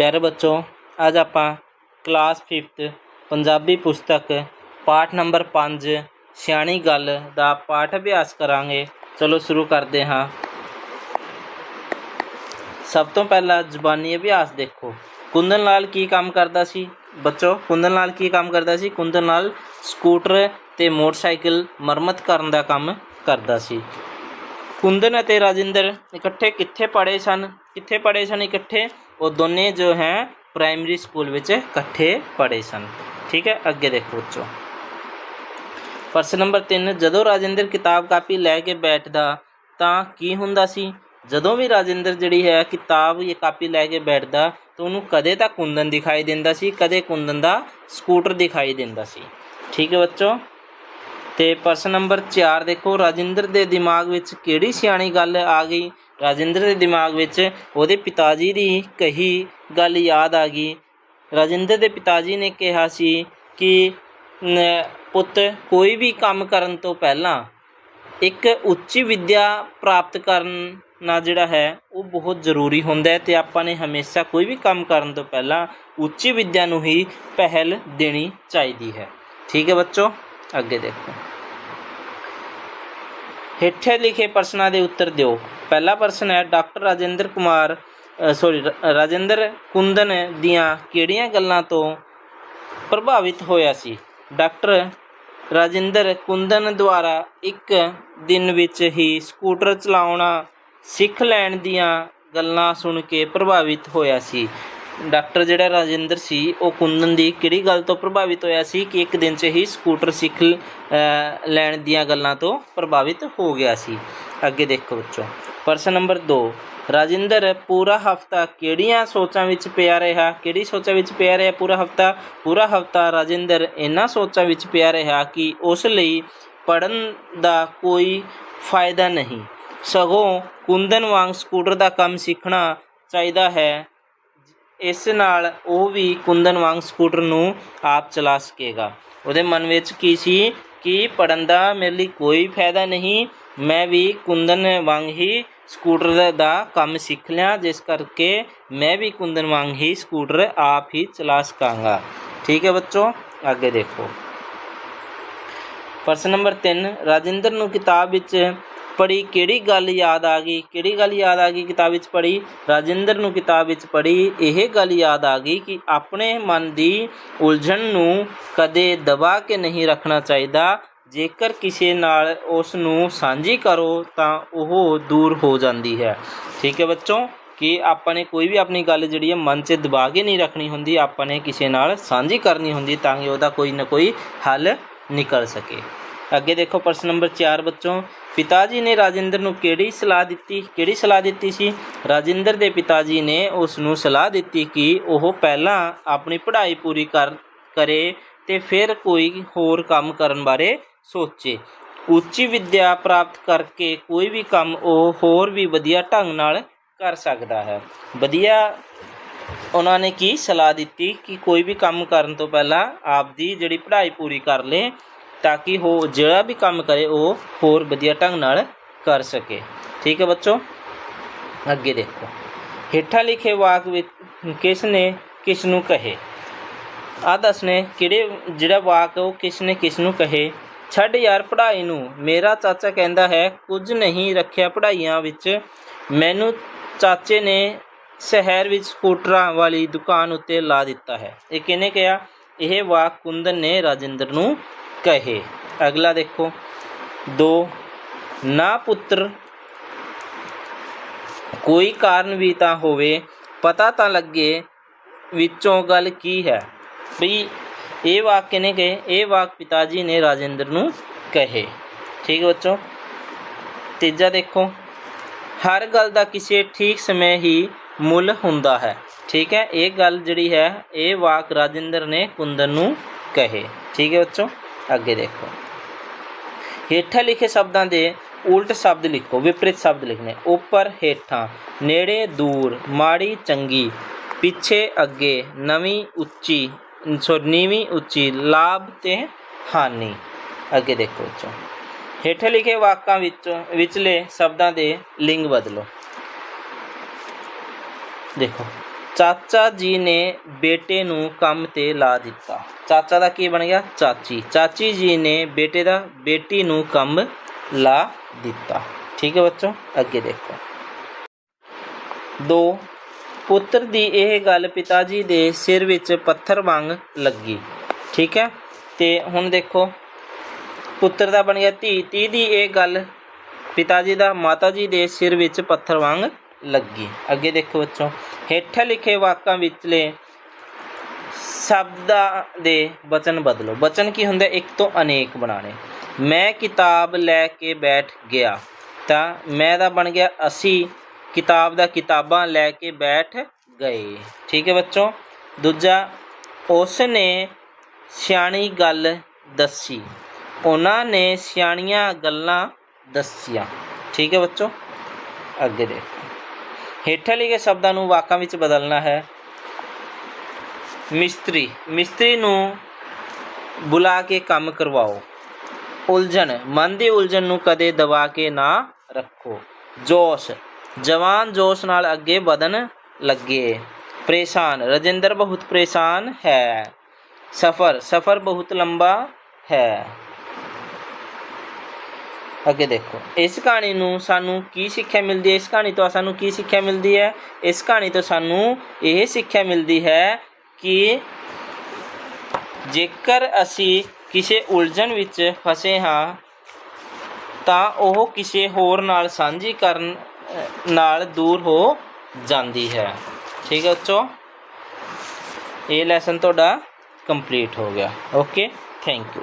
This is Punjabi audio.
ਪਿਆਰੇ ਬੱਚੋ, ਅੱਜ ਆਪਾਂ ਕਲਾਸ 5th ਪੰਜਾਬੀ ਪੁਸਤਕ ਪਾਠ ਨੰਬਰ 5 ਸਿਆਣੀ ਗੱਲ ਦਾ ਪਾਠ ਅਭਿਆਸ ਕਰਾਂਗੇ। ਚਲੋ ਸ਼ੁਰੂ ਕਰਦੇ ਹਾਂ। ਸਭ ਤੋਂ ਪਹਿਲਾਂ ਜ਼ਬਾਨੀ ਅਭਿਆਸ ਦੇਖੋ। ਕੁੰਦਨ ਲਾਲ ਕੀ ਕੰਮ ਕਰਦਾ ਸੀ? ਬੱਚੋ, ਕੁੰਦਨ ਲਾਲ ਕੀ ਕੰਮ ਕਰਦਾ ਸੀ? ਕੁੰਦਨ ਲਾਲ ਸਕੂਟਰ ਤੇ ਮੋਟਰਸਾਈਕਲ ਮੁਰੰਮਤ ਕਰਨ ਦਾ ਕੰਮ ਕਰਦਾ ਸੀ। ਕੁੰਦਨ ਅਤੇ ਰਾਜਿੰਦਰ ਇਕੱਠੇ ਕਿੱਥੇ ਪੜ੍ਹੇ ਸਨ? ਕਿੱਥੇ ਪੜ੍ਹੇ ਸਨ? ਇਕੱਠੇ ਉਹ ਦੋਨੇ ਜੋ ਹੈ ਪ੍ਰਾਇਮਰੀ ਸਕੂਲ ਵਿੱਚ ਇਕੱਠੇ ਪੜ੍ਹੇ ਸਨ। ਠੀਕ ਹੈ, ਅੱਗੇ ਦੇਖੋ ਬੱਚੋ। ਪ੍ਰਸ਼ਨ ਨੰਬਰ 3 ਜਦੋਂ ਰਾਜਿੰਦਰ ਕਿਤਾਬ ਕਾਪੀ ਲੈ ਕੇ ਬੈਠਦਾ, ਤਾਂ ਕੀ ਹੁੰਦਾ ਸੀ? ਜਦੋਂ ਵੀ ਰਾਜਿੰਦਰ ਜਿਹੜੀ ਹੈ ਕਿਤਾਬ ਜਾਂ ਕਾਪੀ ਲੈ ਕੇ ਬੈਠਦਾ, ਤਾਂ ਉਹਨੂੰ ਕਦੇ ਤਾਂ ਕੁੰਦਨ ਦਿਖਾਈ ਦਿੰਦਾ ਸੀ, ਕਦੇ ਕੁੰਦਨ ਦਾ ਸਕੂਟਰ ਦਿਖਾਈ ਦਿੰਦਾ ਸੀ। ਠੀਕ ਹੈ ਬੱਚੋ। ਤੇ ਪ੍ਰਸ਼ਨ ਨੰਬਰ 4 ਦੇਖੋ, ਰਾਜਿੰਦਰ ਦੇ ਦਿਮਾਗ ਵਿੱਚ ਕਿਹੜੀ ਸਿਆਣੀ ਗੱਲ ਆ ਗਈ? ਰਾਜਿੰਦਰ ਦੇ ਦਿਮਾਗ ਵਿੱਚ ਉਹਦੇ ਪਿਤਾ ਜੀ ਦੀ ਕਹੀ ਗੱਲ ਯਾਦ ਆ ਗਈ। ਰਾਜਿੰਦਰ ਦੇ ਪਿਤਾ ਜੀ ਨੇ ਕਿਹਾ ਸੀ ਕਿ ਪੁੱਤ, ਕੋਈ ਵੀ ਕੰਮ ਕਰਨ ਤੋਂ ਪਹਿਲਾਂ ਇੱਕ ਉੱਚੀ ਵਿੱਦਿਆ ਪ੍ਰਾਪਤ ਕਰਨਾ ਜਿਹੜਾ ਹੈ, ਉਹ ਬਹੁਤ ਜ਼ਰੂਰੀ ਹੁੰਦਾ ਹੈ ਤੇ ਆਪਾਂ ਨੇ ਹਮੇਸ਼ਾ ਕੋਈ ਵੀ ਕੰਮ ਕਰਨ ਤੋਂ ਪਹਿਲਾਂ ਉੱਚੀ ਵਿੱਦਿਆ ਨੂੰ ਹੀ ਪਹਿਲ ਦੇਣੀ ਚਾਹੀਦੀ ਹੈ। ਠੀਕ ਹੈ ਬੱਚੋ, ਅੱਗੇ ਦੇਖੋ। ਹੇਠੇ ਲਿਖੇ ਪ੍ਰਸ਼ਨਾਂ ਦੇ ਉੱਤਰ ਦਿਓ। ਪਹਿਲਾ ਪ੍ਰਸ਼ਨ ਹੈ, ਡਾਕਟਰ ਰਾਜਿੰਦਰ ਕੁਮਾਰ ਸੌਰੀ ਰਾਜਿੰਦਰ ਕੁੰਦਨ ਦੀਆਂ ਕਿਹੜੀਆਂ ਗੱਲਾਂ ਤੋਂ ਪ੍ਰਭਾਵਿਤ ਹੋਇਆ ਸੀ? ਡਾਕਟਰ ਰਾਜਿੰਦਰ ਕੁੰਦਨ ਦੁਆਰਾ ਇੱਕ ਦਿਨ ਵਿੱਚ ਹੀ ਸਕੂਟਰ ਚਲਾਉਣਾ, ਸਿੱਖ ਲੈਣ ਦੀਆਂ ਗੱਲਾਂ ਸੁਣ ਕੇ ਪ੍ਰਭਾਵਿਤ ਹੋਇਆ ਸੀ। ਡਾਕਟਰ ਜਿਹੜਾ ਰਾਜਿੰਦਰ ਸੀ, ਉਹ ਕੁੰਦਨ ਦੀ ਕਿਹੜੀ ਗੱਲ ਤੋਂ ਪ੍ਰਭਾਵਿਤ ਹੋਇਆ ਸੀ ਕਿ ਇੱਕ ਦਿਨ 'ਚ ਹੀ ਸਕੂਟਰ ਸਿੱਖ ਲੈਣ ਦੀਆਂ ਗੱਲਾਂ ਤੋਂ ਪ੍ਰਭਾਵਿਤ ਹੋ ਗਿਆ ਸੀ? ਅੱਗੇ ਦੇਖੋ ਬੱਚੋ। ਪ੍ਰਸ਼ਨ ਨੰਬਰ 2 ਰਾਜਿੰਦਰ, ਪੂਰਾ ਹਫਤਾ ਕਿਹੜੀਆਂ ਸੋਚਾਂ ਵਿੱਚ ਪਿਆ ਰਿਹਾ? ਕਿਹੜੀ ਸੋਚਾਂ ਵਿੱਚ ਪਿਆ ਰਿਹਾ ਪੂਰਾ ਹਫਤਾ? ਪੂਰਾ ਹਫਤਾ ਰਾਜਿੰਦਰ ਇਹਨਾਂ ਸੋਚਾਂ ਵਿੱਚ ਪਿਆ ਰਿਹਾ ਕਿ ਉਸ ਲਈ ਪੜਨ ਦਾ ਕੋਈ ਫਾਇਦਾ ਨਹੀਂ। ਸਗੋਂ ਕੁੰਦਨ ਵਾਂਗ ਸਕੂਟਰ ਦਾ ਕੰਮ ਸਿੱਖਣਾ ਚਾਹੀਦਾ ਹੈ। ਇਸ ਨਾਲ ਉਹ ਵੀ ਕੁੰਦਨ ਵਾਂਗ ਸਕੂਟਰ ਨੂੰ ਆਪ ਚਲਾ ਸਕੇਗਾ। ਉਹਦੇ ਮਨ ਵਿੱਚ ਕੀ ਸੀ ਕਿ ਪੜਨ ਦਾ ਮੇਰੇ ਲਈ ਕੋਈ ਫਾਇਦਾ ਨਹੀਂ, ਮੈਂ ਵੀ ਕੁੰਦਨ ਵਾਂਗ ਹੀ ਸਕੂਟਰ ਦਾ- ਕੰਮ ਸਿੱਖ ਲਿਆ, ਜਿਸ ਕਰਕੇ ਮੈਂ ਵੀ ਕੁੰਦਨ ਵਾਂਗ ਹੀ ਸਕੂਟਰ ਆਪ ਹੀ ਚਲਾ ਸਕਾਂਗਾ। ਠੀਕ ਹੈ ਬੱਚੋ, ਅੱਗੇ ਦੇਖੋ। ਪ੍ਰਸ਼ਨ ਨੰਬਰ 3 ਰਾਜਿੰਦਰ ਨੂੰ ਕਿਤਾਬ ਵਿੱਚ ਪੜ੍ਹੀ, ਕਿਹੜੀ ਗੱਲ ਯਾਦ ਆ ਗਈ? ਕਿਹੜੀ ਗੱਲ ਯਾਦ ਆ ਗਈ ਕਿਤਾਬ ਵਿੱਚ ਪੜ੍ਹੀ? ਰਾਜਿੰਦਰ ਨੂੰ ਕਿਤਾਬ ਵਿੱਚ ਪੜ੍ਹੀ। ਇਹ ਗੱਲ ਯਾਦ ਆ ਗਈ ਕਿ ਆਪਣੇ ਮਨ ਦੀ ਉਲਝਣ ਨੂੰ ਕਦੇ ਦਬਾ ਕੇ ਨਹੀਂ ਰੱਖਣਾ ਚਾਹੀਦਾ। ਜੇਕਰ ਕਿਸੇ ਨਾਲ ਉਸ ਨੂੰ ਸਾਂਝੀ ਕਰੋ, ਤਾਂ ਉਹ ਦੂਰ ਹੋ ਜਾਂਦੀ ਹੈ। ਠੀਕ ਹੈ ਬੱਚੋ? ਕਿ ਆਪਾਂ ਨੇ ਕੋਈ ਵੀ ਆਪਣੀ ਗੱਲ ਜਿਹੜੀ ਹੈ ਮਨ 'ਚ ਦਬਾ ਕੇ ਨਹੀਂ ਰੱਖਣੀ ਹੁੰਦੀ ਆਪਾਂ ਨੇ ਕਿਸੇ ਨਾਲ ਸਾਂਝੀ ਕਰਨੀ ਹੁੰਦੀ ਤਾਂ ਕਿ ਉਹਦਾ ਕੋਈ ਨਾ ਕੋਈ ਹੱਲ ਨਿਕਲ ਸਕੇ। ਅੱਗੇ ਦੇਖੋ ਪ੍ਰਸ਼ਨ ਨੰਬਰ 4 ਬੱਚੋਂ ਪਿਤਾ ਜੀ ਨੇ ਰਾਜਿੰਦਰ ਨੂੰ ਕਿਹੜੀ ਸਲਾਹ ਦਿੱਤੀ, ਕਿਹੜੀ ਸਲਾਹ ਦਿੱਤੀ ਸੀ? ਰਾਜਿੰਦਰ ਦੇ ਪਿਤਾ ਜੀ ਨੇ ਉਸ ਨੂੰ ਸਲਾਹ ਦਿੱਤੀ ਕਿ ਉਹ ਪਹਿਲਾਂ ਆਪਣੀ ਪੜ੍ਹਾਈ ਪੂਰੀ ਕਰ, ਕਰੇ ਤੇ ਫਿਰ ਕੋਈ ਹੋਰ ਕੰਮ ਕਰਨ ਬਾਰੇ ਸੋਚੇ। ਉੱਚੀ ਵਿੱਦਿਆ ਪ੍ਰਾਪਤ ਕਰਕੇ ਕੋਈ ਵੀ ਕੰਮ ਉਹ ਹੋਰ ਵੀ ਵਧੀਆ ਢੰਗ ਨਾਲ ਕਰ ਸਕਦਾ ਹੈ। ਵਧੀਆ ਉਹਨਾਂ ਨੇ ਕੀ ਸਲਾਹ ਦਿੱਤੀ ਕਿ ਕੋਈ ਵੀ ਕੰਮ ਕਰਨ ਤੋਂ ਪਹਿਲਾਂ ਆਪਦੀ ਜਿਹੜੀ ਪੜ੍ਹਾਈ ਪੂਰੀ ਕਰ ਲੇ ਤਾਂ ਕਿ ਉਹ ਜਿਹੜਾ ਵੀ ਕੰਮ ਕਰੇ, ਉਹ ਹੋਰ ਵਧੀਆ ਢੰਗ ਨਾਲ ਕਰ ਸਕੇ। ਠੀਕ ਹੈ ਬੱਚੋ? ਅੱਗੇ ਦੇਖੋ। ਹੇਠਾਂ ਲਿਖੇ ਵਾਕ ਵਿੱਚ ਕਿਸ ਨੇ ਕਿਸ ਨੂੰ ਕਹੇ? ਆ ਦੱਸਨੇ, ਕਿਹੜੇ ਜਿਹੜਾ ਵਾਕ ਉਹ ਕਿਸ ਨੇ ਕਿਸ ਨੂੰ ਕਹੇ? ਛੱਡ ਯਾਰ ਪੜ੍ਹਾਈ ਨੂੰ। ਮੇਰਾ ਚਾਚਾ ਕਹਿੰਦਾ ਹੈ, ਕੁਝ ਨਹੀਂ ਰੱਖਿਆ ਪੜ੍ਹਾਈਆਂ ਵਿੱਚ। ਮੈਨੂੰ ਚਾਚੇ ਨੇ ਸ਼ਹਿਰ ਵਿੱਚ ਸਕੂਟਰਾਂ ਵਾਲੀ ਦੁਕਾਨ ਉੱਤੇ ਲਾ ਦਿੱਤਾ ਹੈ। ਇਹ ਕਿਹਨੇ ਕਿਹਾ? ਇਹ ਵਾਕ ਕੁੰਦਨ ਨੇ ਰਾਜਿੰਦਰ ਨੂੰ ਕਹੇ। ਅਗਲਾ ਦੇਖੋ। ਦੋ, ਨਾ ਪੁੱਤਰ, ਕੋਈ ਕਾਰਨ ਵੀ ਤਾਂ ਹੋਵੇ, ਪਤਾ ਤਾਂ ਲੱਗੇ ਵਿੱਚੋਂ ਗੱਲ ਕੀ ਹੈ। ਵੀ ਇਹ ਵਾਕ ਕਿਹਨੇ ਕਹੇ? ਇਹ ਵਾਕ ਪਿਤਾ ਜੀ ਨੇ ਰਾਜਿੰਦਰ ਨੂੰ ਕਹੇ। ਠੀਕ ਹੈ ਬੱਚੋ? ਤੀਜਾ ਦੇਖੋ। ਹਰ ਗੱਲ ਦਾ ਕਿਸੇ ਠੀਕ ਸਮੇਂ ਹੀ ਮੁੱਲ ਹੁੰਦਾ ਹੈ। ਠੀਕ ਹੈ? ਇਹ ਗੱਲ ਜਿਹੜੀ ਹੈ, ਇਹ ਵਾਕ ਰਾਜਿੰਦਰ ਨੇ ਕੁੰਦਨ ਨੂੰ ਕਹੇ। ਠੀਕ ਹੈ ਬੱਚੋ? ਅੱਗੇ ਦੇਖੋ। ਹੇਠਾਂ ਲਿਖੇ ਸ਼ਬਦਾਂ ਦੇ ਉਲਟ ਸ਼ਬਦ ਲਿਖੋ, ਵਿਪਰੀਤ ਸ਼ਬਦ ਲਿਖਣੇ। ਉੱਪਰ ਹੇਠਾਂ, ਨੇੜੇ, ਦੂਰ, ਮਾੜੀ, ਚੰਗੀ, ਪਿੱਛੇ, ਅੱਗੇ, ਨਵੀਂ, ਉੱਚੀ ਸੋ ਨੀਵੀਂ, ਉੱਚੀ, ਲਾਭ ਤੇ ਹਾਨੀ। ਅੱਗੇ ਦੇਖੋ ਬੱਚੋ ਹੇਠਾਂ ਲਿਖੇ ਵਾਕਾਂ ਵਿੱਚ, ਵਿਚਲੇ ਸ਼ਬਦਾਂ ਦੇ ਲਿੰਗ ਬਦਲੋ। ਦੇਖੋ। ਚਾਚਾ ਜੀ ਨੇ ਬੇਟੇ ਨੂੰ ਕੰਮ ਤੇ ਲਾ ਦਿੱਤਾ। ਚਾਚਾ ਦਾ ਕੀ ਬਣ ਗਿਆ? ਚਾਚੀ। ਚਾਚੀ ਜੀ ਨੇ ਬੇਟੇ ਦਾ, ਬੇਟੀ ਨੂੰ ਕੰਮ ਲਾ ਦਿੱਤਾ। ਠੀਕ ਹੈ ਬੱਚੋ, ਅੱਗੇ ਦੇਖੋ। ਦੋ, ਪੁੱਤਰ ਦੀ ਇਹ ਗੱਲ ਪਿਤਾ ਜੀ ਦੇ ਸਿਰ ਵਿੱਚ ਪੱਥਰ ਵਾਂਗ ਲੱਗੀ। ਠੀਕ ਹੈ? ਤੇ ਹੁਣ ਦੇਖੋ, ਪੁੱਤਰ ਦਾ ਬਣ ਗਿਆ ਧੀ। ਧੀ ਦੀ ਇਹ ਗੱਲ ਪਿਤਾ ਜੀ ਦਾ, ਮਾਤਾ ਜੀ ਦੇ ਸਿਰ ਵਿੱਚ ਪੱਥਰ ਵਾਂਗ ਲੱਗੀ। ਅੱਗੇ ਦੇਖੋ ਬੱਚੋ, ਹੇਠਾਂ ਲਿਖੇ ਵਾਕਾਂ ਵਿਚਲੇ ਸ਼ਬਦਾਂ ਦੇ ਵਚਨ ਬਦਲੋ। ਵਚਨ ਕੀ ਹੁੰਦਾ? ਇੱਕ ਤੋਂ ਅਨੇਕ ਬਣਾਣੇ ਮੈਂ ਕਿਤਾਬ ਲੈ ਕੇ ਬੈਠ ਗਿਆ, ਤਾਂ ਮੈਂ ਦਾ ਬਣ ਗਿਆ। ਅਸੀਂ ਕਿਤਾਬ ਦਾ ਕਿਤਾਬਾਂ ਲੈ ਕੇ ਬੈਠ ਗਏ। ਠੀਕ ਹੈ ਬੱਚੋ? ਦੂਜਾ ਉਸ ਨੇ ਸਿਆਣੀ ਗੱਲ ਦੱਸੀ। ਉਹਨਾਂ ਨੇ ਸਿਆਣੀਆਂ ਗੱਲਾਂ ਦੱਸੀਆਂ। ਠੀਕ ਹੈ ਬੱਚੋ? ਅੱਗੇ ਦੇਖੋ। ਹੇਠਾਂ ਲਿਖੇ ਸ਼ਬਦਾਂ ਨੂੰ ਵਾਕਾਂ ਵਿੱਚ ਬਦਲਣਾ ਹੈ। ਮਿਸਤਰੀ ਮਿਸਤਰੀ ਨੂੰ ਬੁਲਾ ਕੇ ਕੰਮ ਕਰਵਾਓ। ਉਲਝਣ, ਮਨ ਦੀ ਉਲਝਣ ਨੂੰ ਕਦੇ ਦਬਾ ਕੇ ਨਾ ਰੱਖੋ। ਜੋਸ਼, ਜਵਾਨ ਜੋਸ਼ ਨਾਲ ਅੱਗੇ ਵਧਣ ਲੱਗੇ। ਪਰੇਸ਼ਾਨ, ਰਜਿੰਦਰ ਬਹੁਤ ਪਰੇਸ਼ਾਨ ਹੈ। ਸਫਰ ਸਫਰ ਬਹੁਤ ਲੰਬਾ ਹੈ। ਅੱਗੇ ਦੇਖੋ। ਇਸ ਕਹਾਣੀ ਨੂੰ ਸਾਨੂੰ ਕੀ ਸਿੱਖਿਆ ਮਿਲਦੀ ਹੈ? ਇਸ ਕਹਾਣੀ ਤੋਂ ਸਾਨੂੰ ਕੀ ਸਿੱਖਿਆ ਮਿਲਦੀ ਹੈ? ਇਸ ਕਹਾਣੀ ਤੋਂ ਸਾਨੂੰ ਇਹ ਸਿੱਖਿਆ ਮਿਲਦੀ ਹੈ ਕਿ ਜੇਕਰ ਅਸੀਂ ਕਿਸੇ ਉਲਝਣ ਵਿੱਚ ਫਸੇ ਹਾਂ, ਤਾਂ ਉਹ ਕਿਸੇ ਹੋਰ ਨਾਲ ਸਾਂਝੀ ਕਰਨ ਨਾਲ ਦੂਰ ਹੋ ਜਾਂਦੀ ਹੈ। ਠੀਕ ਹੈ ਬੱਚੋ? ਇਹ ਲੈਸਨ ਤੁਹਾਡਾ ਕੰਪਲੀਟ ਹੋ ਗਿਆ। Okay thank you